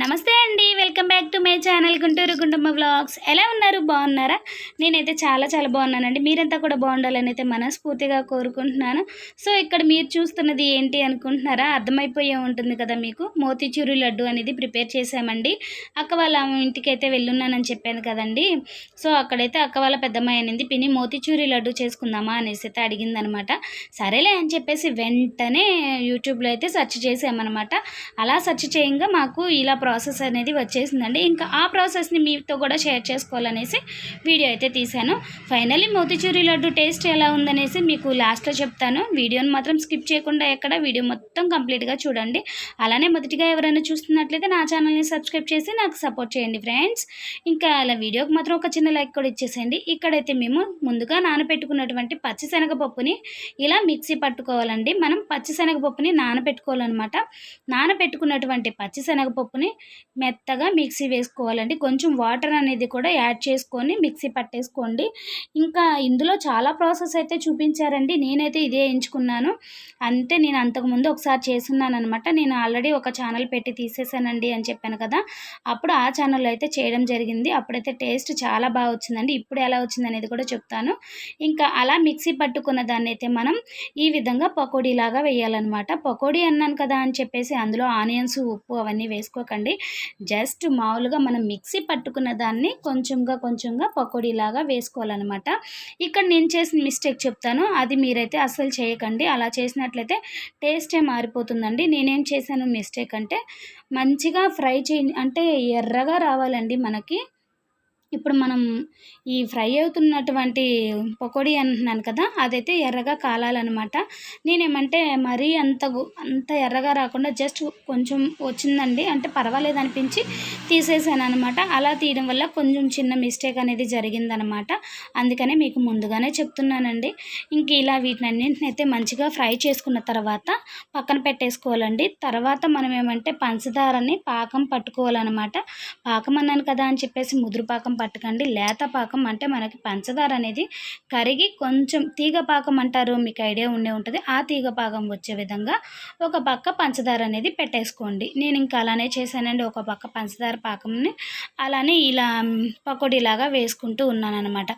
నమస్తే అండి welcome back to my channel Guntur Gundamma vlogs. ఎలా ఉన్నారు? బాగున్నారా? నేనైతే చాలా చాలా బాగున్నానండి. మీరంతా కూడా బాగుండాలని అయితే మనస్ఫూర్తిగా కోరుకుంటున్నాను. సో ఇక్కడ మీరు చూస్తున్నది ఏంటి అనుకుంటున్నారా? అర్థమైపోయే ఉంటుంది కదా మీకు. మోతిచూరు లడ్డు అనేది ప్రిపేర్ చేసామండి అక్క వాళ్ళ ఇంటికి అయితే వెళ్ళున్నానని చెప్పాను కదండి. సో అక్కడైతే అక్క వాళ్ళ పెద్దమ్మాయి అనింది పిని మోతిచూరి లడ్డు చేసుకుందామా? అనేసి అయితే అడిగిందనమాట. సరేలే అని చెప్పేసి వెంటనే యూట్యూబ్లో అయితే సెర్చ్ చేసామన్నమాట అలా సెర్చ్ చేయంగా మాకు ఇలా ప్రాసెస్ అనేది వచ్చేసిందండి. ఇంకా ఆ ప్రాసెస్ని మీతో కూడా షేర్ చేసుకోవాలనేసి వీడియో అయితే తీశాను. ఫైనలీ మోతిచూరి లడ్డు టేస్ట్ ఎలా ఉందనేసి మీకు లాస్ట్లో చెప్తాను. వీడియోని మాత్రం స్కిప్ చేయకుండా ఎక్కడ వీడియో మొత్తం కంప్లీట్గా చూడండి. అలానే మొదటిగా ఎవరైనా చూస్తున్నట్లయితే నా ఛానల్ని సబ్స్క్రైబ్ చేసి నాకు సపోర్ట్ చేయండి ఫ్రెండ్స్. ఇంకా అలా వీడియోకి మాత్రం ఒక చిన్న లైక్ కూడా ఇచ్చేసేయండి. ఇక్కడైతే మేము ముందుగా నానబెట్టుకున్నటువంటి పచ్చిశనగపప్పుని ఇలా మిక్సీ పట్టుకోవాలండి. మనం పచ్చిశనగపప్పుని నానబెట్టుకోవాలన్నమాట. నానబెట్టుకున్నటువంటి పచ్చిశనగపప్పుని మెత్తగా మిక్సీ వేసుకోవాలండి. కొంచెం వాటర్ అనేది కూడా యాడ్ చేసుకొని మిక్సీ పట్టేసుకోండి. ఇంకా ఇందులో చాలా ప్రాసెస్ అయితే చూపించారండి. నేనైతే ఇదే ఎంచుకున్నాను. అంతే నేను అంతకుముందు ఒకసారి చేస్తున్నాను అనమాట నేను ఆల్రెడీ ఒక ఛానల్ పెట్టి తీసేసానండి అని చెప్పాను కదా. అప్పుడు ఆ ఛానల్ అయితే చేయడం జరిగింది. అప్పుడైతే టేస్ట్ చాలా బాగా వచ్చిందండి. ఇప్పుడు ఎలా వచ్చింది అనేది కూడా చెప్తాను. ఇంకా అలా మిక్సీ పట్టుకున్న దాన్ని అయితే మనం ఈ విధంగా పకోడీలాగా వేయాలన్నమాట. పకోడీ అన్నాను కదా అని చెప్పేసి అందులో ఆనియన్స్ ఉప్పు అవన్నీ వేసుకోకండి. జస్ట్ మామూలుగా మనం మిక్సీ పట్టుకున్న దాన్ని కొంచెంగా కొంచెంగా పకోడీలాగా వేసుకోవాలన్నమాట. ఇక్కడ నేను చేసిన మిస్టేక్ చెప్తాను. అది మీరైతే అస్సలు చేయకండి. అలా చేసినట్లయితే టేస్టే మారిపోతుందండి. నేనేం చేశాను మిస్టేక్ అంటే మంచిగా ఫ్రై చేయ అంటే ఎర్రగా రావాలండి మనకి. ఇప్పుడు మనం ఈ ఫ్రై అవుతున్నటువంటి పకోడీ అంటున్నాను కదా అదైతే ఎర్రగా కాలాలన్నమాట. నేనేమంటే మరీ అంత గు- అంత ఎర్రగా రాకుండా జస్ట్ కొంచెం వచ్చిందండి. అంటే పర్వాలేదు అనిపించి తీసేసాను అనమాట అలా తీయడం వల్ల కొంచెం చిన్న మిస్టేక్ అనేది జరిగిందనమాట అందుకనే మీకు ముందుగానే చెప్తున్నానండి. ఇంక ఇలా వీటినన్నింటిని అయితే మంచిగా ఫ్రై చేసుకున్న తర్వాత పక్కన పెట్టేసుకోవాలండి. తర్వాత మనం ఏమంటే పంచదారని పాకం పట్టుకోవాలన్నమాట. పాకం అన్నాను కదా అని చెప్పేసి ముదురు పాకం పట్టకండి. లేత పాకం అంటే మనకి పంచదార అనేది కరిగి కొంచెం తీగ పాకం అంటారు. మీకు ఐడియా ఉండే ఉంటుంది. ఆ తీగ పాకం వచ్చే విధంగా ఒక పక్క పంచదార అనేది పెట్టేసుకోండి. నేను ఇంకా అలానే చేశానండి. ఒక పక్క పంచదార పాకంని అలానే ఇలా పకోడీలాగా వేసుకుంటూ ఉన్నాను అనమాట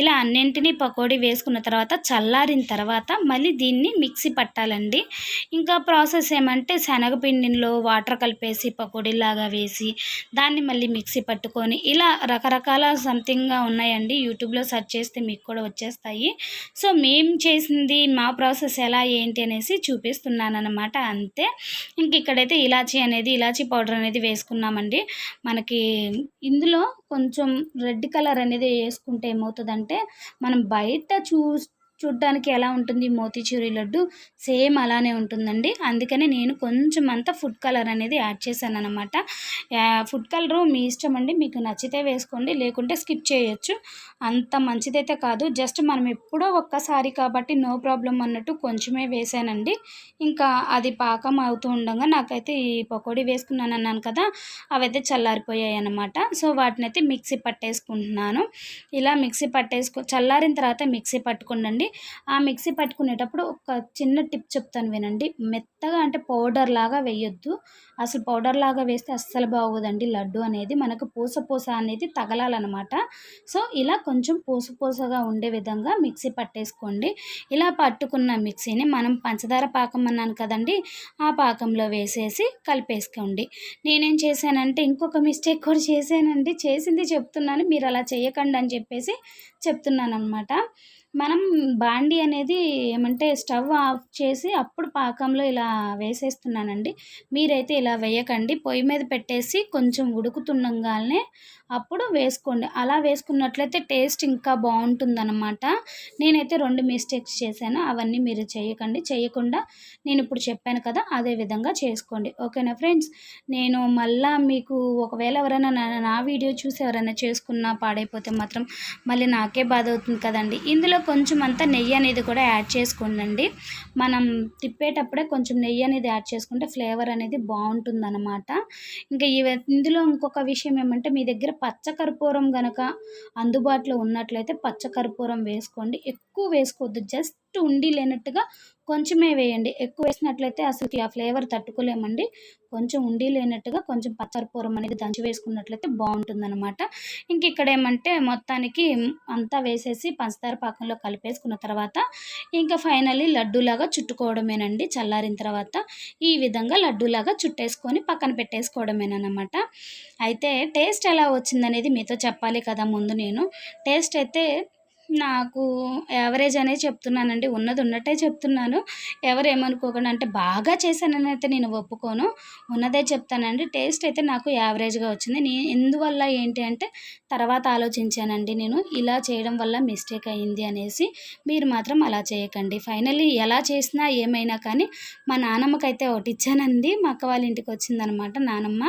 ఇలా అన్నింటినీ పకోడీ వేసుకున్న తర్వాత చల్లారిన తర్వాత మళ్ళీ దీన్ని మిక్సీ పట్టాలండి. ఇంకా ప్రాసెస్ ఏమంటే శనగపిండిలో వాటర్ కలిపేసి పకోడీలాగా వేసి దాన్ని మళ్ళీ మిక్సీ పట్టుకొని ఇలా రకరకాల సంథింగ్గా ఉన్నాయండి. యూట్యూబ్లో సెర్చ్ చేస్తే మీకు కూడా వచ్చేస్తాయి. సో మేము చేసింది మా ప్రాసెస్ ఎలా ఏంటి అనేసి చూపిస్తున్నాను అనమాట అంతే. ఇంక ఇక్కడైతే ఇలాచీ అనేది ఇలాచీ పౌడర్ అనేది వేసుకున్నామండి. మనకి ఇందులో కొంచెం రెడ్ కలర్ అనేది వేసుకుంటే ఏమవుతుందంటే మనం బయట చూ చూడ్డానికి ఎలా ఉంటుంది మోతీచూరి లడ్డు? సేమ్ అలానే ఉంటుందండి. అందుకని నేను కొంచెం అంతా ఫుడ్ కలర్ అనేది యాడ్ చేశాను అనమాట ఫుడ్ కలరు మీ ఇష్టం అండి మీకు నచ్చితే వేసుకోండి లేకుంటే స్కిప్ చేయొచ్చు. అంత మంచిదైతే కాదు. జస్ట్ మనం ఎప్పుడో ఒక్కసారి కాబట్టి నో ప్రాబ్లం అన్నట్టు కొంచెమే వేసానండి ఇంకా అది పాకం అవుతూ ఉండగా నాకైతే ఈ పకోడీ వేసుకున్నాను అన్నాను కదా అవైతే చల్లారిపోయాయి అనమాట సో వాటిని అయితే మిక్సీ పట్టేసుకుంటున్నాను. ఇలా మిక్సీ పట్టేసుకో చల్లారిన తర్వాత మిక్సీ పట్టుకుండండి. ఆ మిక్సీ పట్టుకునేటప్పుడు ఒక చిన్న టిప్ చెప్తాను వినండి. మెత్తగా అంటే పౌడర్ లాగా వేయొద్దు. అసలు పౌడర్ లాగా వేస్తే అస్సలు బాగోదండి. లడ్డు అనేది మనకు పూస పూస అనేది తగలాలన్నమాట. సో ఇలా కొంచెం పూస పూసగా ఉండే విధంగా మిక్సీ పట్టేసుకోండి. ఇలా పట్టుకున్న మిక్సీని మనం పంచదార పాకం అన్నాను కదండి ఆ పాకంలో వేసేసి కలిపేసుకోండి. నేనేం చేశానంటే ఇంకొక మిస్టేక్ కూడా చేశానండి. చేసింది చెప్తున్నాను. మీరు అలా చేయకండి అని చెప్పేసి చెప్తున్నాను అనమాట మనం బాండి అనేది ఏమంటే స్టవ్ ఆఫ్ చేసి అప్పుడు పాకంలో ఇలా వేసేస్తున్నానండి. మీరైతే ఇలా వేయకండి. పొయ్యి మీద పెట్టేసి కొంచెం ఉడుకుతుండగానే అప్పుడు వేసుకోండి. అలా వేసుకున్నట్లయితే టేస్ట్ ఇంకా బాగుంటుందన్నమాట. నేనైతే రెండు మిస్టేక్స్ చేశాను. అవన్నీ మీరు చేయకండి. చేయకుండా నేను ఇప్పుడు చెప్పాను కదా అదే విధంగా చేసుకోండి. ఓకేనా ఫ్రెండ్స్? నేను మళ్ళా మీకు ఒకవేళ ఎవరైనా నా నా వీడియో చూసి ఎవరైనా చేసుకున్నా పాడైపోతే మాత్రం మళ్ళీ నాకే బాధ అవుతుంది కదండి. ఇందులో కొంచెం అంతా నెయ్యి అనేది కూడా యాడ్ చేసుకోండి మనం తిప్పేటప్పుడే కొంచెం నెయ్యి అనేది యాడ్ చేసుకుంటే ఫ్లేవర్ అనేది బాగుంటుందన్నమాట. ఇంకా ఇందులో ఇంకొక విషయం ఏమంటే మీ దగ్గర పచ్చకర్పూరం గనక అందుబాటులో ఉన్నట్లయితే పచ్చకర్పూరం వేసుకోండి. ఎక్కువ వేసుకోవద్దు. జస్ట్ ఉండి లేనట్టుగా కొంచెమే వేయండి. ఎక్కువ వేసినట్లయితే అసలు ఆ ఫ్లేవర్ తట్టుకోలేమండి. కొంచెం ఉండి లేనట్టుగా కొంచెం పచ్చరిపూరం అనేది దంచి వేసుకున్నట్లయితే బాగుంటుందన్నమాట. ఇంక ఇక్కడ ఏమంటే మొత్తానికి అంతా వేసేసి పంచదార పాకంలో కలిపేసుకున్న తర్వాత ఇంకా ఫైనల్లీ లడ్డూలాగా చుట్టుకోవడమేనండి. చల్లారిన తర్వాత ఈ విధంగా లడ్డూలాగా చుట్టేసుకొని పక్కన పెట్టేసుకోవడమేనమాట అయితే టేస్ట్ ఎలా వచ్చిందనేది మీతో చెప్పాలి కదా ముందు నేను. టేస్ట్ అయితే నాకు యావరేజ్ అనే చెప్తున్నానండి. ఉన్నది ఉన్నట్టే చెప్తున్నాను. ఎవరు ఏమనుకోకుండా అంటే బాగా చేశానని అయితే నేను ఒప్పుకోను. ఉన్నదే చెప్తానండి. టేస్ట్ అయితే నాకు యావరేజ్గా వచ్చింది. నేను ఎందువల్ల ఏంటి అంటే తర్వాత ఆలోచించానండి నేను. ఇలా చేయడం వల్ల మిస్టేక్ అయ్యింది అనేసి మీరు మాత్రం అలా చేయకండి. ఫైనల్లీ ఎలా చేసినా ఏమైనా కానీ మా నానమ్మకైతే ఒకటి ఇచ్చానండి. మా అక్క వాళ్ళ ఇంటికి వచ్చిందనమాట నానమ్మ.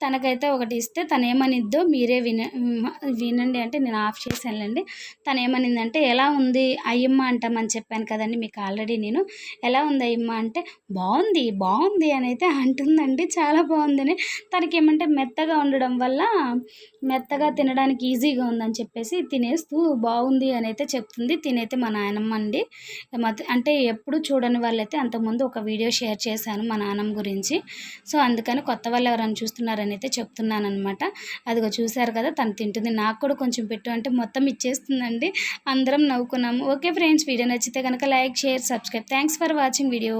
తనకైతే ఒకటి ఇస్తే తను ఏమనిద్దో మీరే విన వినండి అంటే నేను ఆఫ్ చేశానులేండి. తను ఏమనిందంటే ఎలా ఉంది అయ్యమ్మ అంటామని చెప్పాను కదండి మీకు ఆల్రెడీ నేను. ఎలా ఉంది అయ్యమ్మ అంటే బాగుంది బాగుంది అని అయితే అంటుందండి చాలా బాగుందని. తనకి ఏమంటే మెత్తగా ఉండడం వల్ల మెత్తగా తినడానికి ఈజీగా ఉందని చెప్పేసి తినేస్తూ బాగుంది అని అయితే చెప్తుంది. తినైతే మా నాయనమ్మ అండి. అంటే ఎప్పుడు చూడని వాళ్ళైతే అంతకుముందు ఒక వీడియో షేర్ చేశాను మా నాన్నమ్మ గురించి. సో అందుకని కొత్త వాళ్ళు ఎవరైనా చూస్తున్నారని అయితే చెప్తున్నాను అనమాట అదిగో చూశారు కదా తను తింటుంది. నాకు కూడా కొంచెం పెట్టు అంటే మొత్తం ఇచ్చేస్తుందండి. అందరం నవ్వుకున్నాము. ఓకే ఫ్రెండ్స్ వీడియో నచ్చితే కనుక like share subscribe. Thanks for watching video.